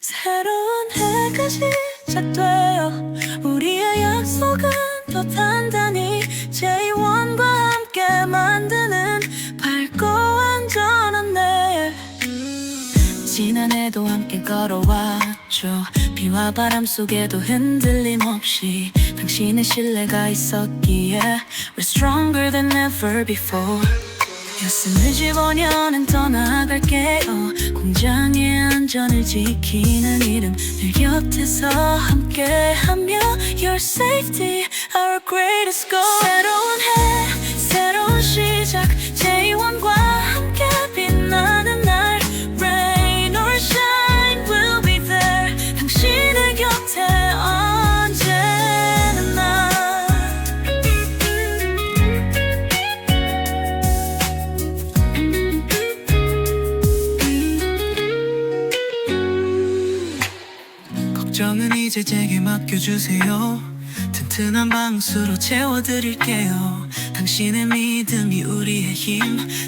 새로운 해가 시작돼요 우리의 약속은 더 단단히 J1과 함께 만드는 밝고 안전한 내일. 지난해도 함께 걸어왔죠. 비와 바람 속에도 흔들림 없이 당신의 신뢰가 있었기에 We're stronger than ever before. 가슴을 집어녀는 떠나갈게요 공장의 안전을 지키는 이름 늘 곁에서 함께하며 Your safety, our greatest goal. 새로운 걱정은 이제 제게 맡겨주세요. 튼튼한 방수로 채워드릴게요. 당신의 믿음이 우리의 힘.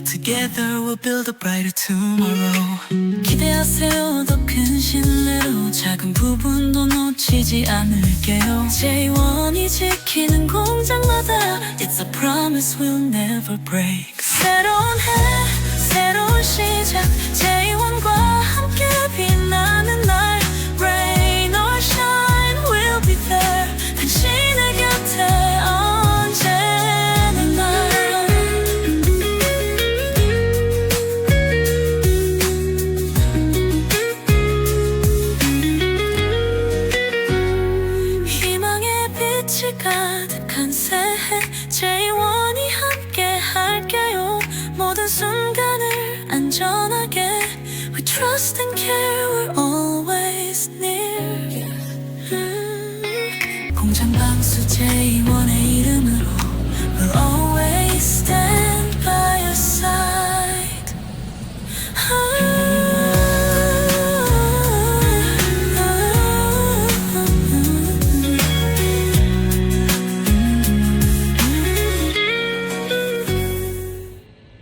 Together we'll build a brighter tomorrow. 기대하세요. 더 큰 신뢰로 작은 부분도 놓치지 않을게요. J1이 지키는 공장마다 It's a promise we'll never break. 새로운 해 밤새해 제이원이 함께 할게요. 모든 순간을 안전하게. We trust and care we're always near. 음. 공장 방수 제이원의 이름.